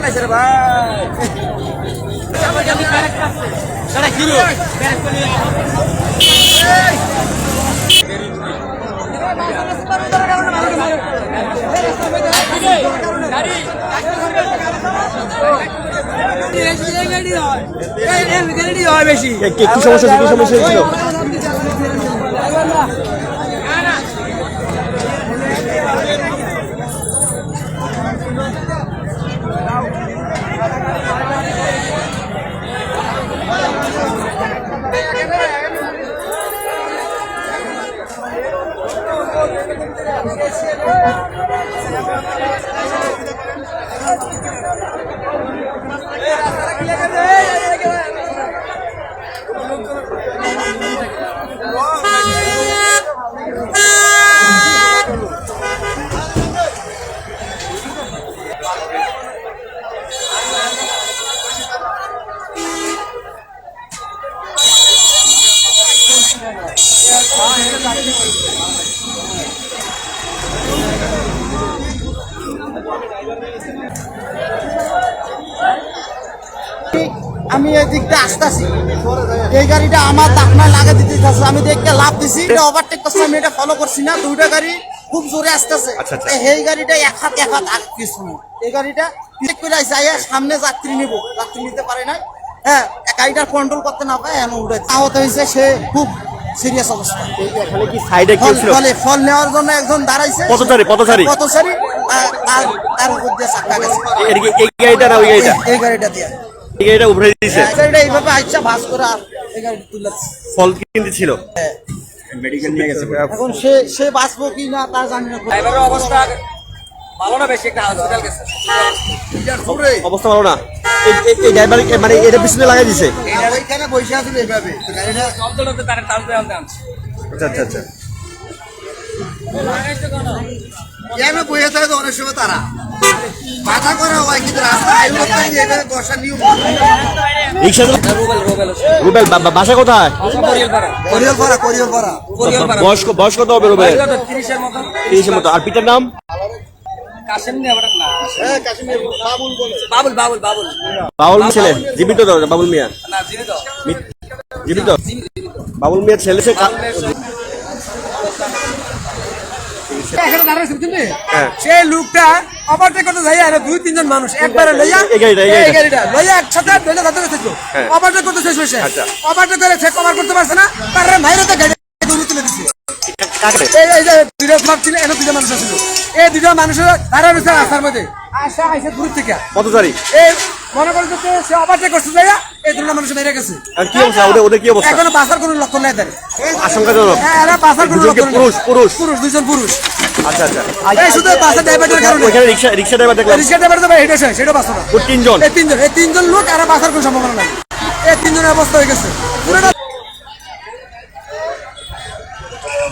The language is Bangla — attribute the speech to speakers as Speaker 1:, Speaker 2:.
Speaker 1: বেশি
Speaker 2: কি- কি কি সমস্যা? কি সমস্যা হয়েছিল
Speaker 3: আমি এই দিকটা আসতেছি। এই গাড়িটা আমার দাপনা লাগা দিতে আমি দেখতে লাভ দিছি এটা ওভারটেক করছি আমি এটা ফলো করছি না। দুইটা গাড়ি খুব জোরে আসতেছে।
Speaker 2: আচ্ছা, আচ্ছা।
Speaker 3: এই গাড়িটা এক হাত এক হাত আগে পিছনে এই গাড়িটা ক্লিক করে আইয়া সামনে যাত্রী নিব। যাত্রী নিতে পারে নাই। হ্যাঁ গাড়িটা কন্ট্রোল করতে না পারে এমন উঠে আহত হয়েছে সে খুব সিরিয়াস অবস্থা।
Speaker 2: এখানে কি সাইডে কেউ
Speaker 3: ফল
Speaker 2: ছিল
Speaker 3: ফলে ফল নেওয়ার জন্য একজন দাঁড়াইছে।
Speaker 2: পথচারী, পথচারী?
Speaker 3: পথচারী আর উপর দিয়ে চাক্কা গেছে।
Speaker 2: এর কি এই গাড়িটা না ওই গাড়িটা?
Speaker 3: এই গাড়িটা দিয়ে।
Speaker 2: এই গাড়িটা উভরে দিয়েছে?
Speaker 3: এই গাড়িটা এইভাবে আইসা ভাস করে আর এই গাড়িটা তুলে
Speaker 2: ফল কিনতে ছিল? মেডিকেল নিয়ে গেছে
Speaker 3: এখন সে সে বাঁচবো কি না তা জানি না।
Speaker 1: ড্রাইভারের অবস্থা ভালো না বেশি একটা হসপিটাল গেছে।
Speaker 2: অবস্থা ভালো না। এই- এই- এই ড্রাইভার মানে এটা পিছনে লাগাই দিছে।
Speaker 3: ওইখানে বসে আছিল এইভাবে। গাড়িটা
Speaker 1: চলতে চলতে তারা টানতে টানতে আনছে।
Speaker 2: আচ্ছা আচ্ছা আচ্ছা।
Speaker 3: এভাবে বসে থাকে অনেক সময় তারা? বাধা করা হয় কিন্তু রাস্তা এইভাবে বসার নিয়ম
Speaker 1: রুবেল
Speaker 2: বাসা কোথায়? বয়স্ক বয়স্ক কত হবে রুবেল
Speaker 1: তিরিশের মতো।
Speaker 2: আর পিতার নাম?
Speaker 3: বাবুল বলে।
Speaker 1: বাবুল বাবুল বাবুল।
Speaker 2: বাবুল ছেলে জীবিত তো বাবুল মিয়া?
Speaker 1: জীবিত।
Speaker 2: বাবুল মিয়া ছেলে সে হ্যাঁ।
Speaker 1: লোকটা করতে আর দুই তিনজন মানুষ একবারে লইয়া
Speaker 2: এই গাড়িটা,
Speaker 1: একসাথে ধরে ধরতে গেছিল
Speaker 2: হ্যাঁ।
Speaker 1: করতে শেষ হয়েছে।
Speaker 2: আচ্ছা।
Speaker 1: করে সে কভার করতে পারছে না তার ভাইরে তো গাড়ি এই এই যে দুইটা ফ্লাপ ছিল এনে দুইটা মানুষ ছিল এই দুইটা মানুষের ধারা রয়েছে রাস্তার মধ্যে। আসা আইসে দূর থেকে।
Speaker 2: পথচারী
Speaker 1: এই মনে করছে যে সে ওভারটেক করতে যাইয়া এই দুইটা মানুষ মেরে গেছে।
Speaker 2: আর কি অবস্থা? ওদের ওদের কি অবস্থা?
Speaker 1: এখনও বাঁচার কোনো লক্ষণ নাই তার
Speaker 2: আশঙ্কাজনক।
Speaker 1: হ্যাঁ এরা বাঁচার কোনো লক্ষণ
Speaker 2: পুরুষ, পুরুষ।
Speaker 1: পুরুষ দুইজন পুরুষ।
Speaker 2: আচ্ছা আচ্ছা।
Speaker 1: এই শুধু বাসের ড্রাইভারের কারণে।
Speaker 2: ওইখানে রিক্সা রিক্সা ড্রাইভার দেখলাম।
Speaker 1: রিক্সা ড্রাইভার তো হেঁটে আসে সেটা বাঁচো না।
Speaker 2: ও তিনজন।
Speaker 1: এই তিনজন এই তিনজন লোক আর বাঁচার কোনো সম্ভাবনা নাই। এই তিনজনের অবস্থা হয়ে গেছে। পুরোটা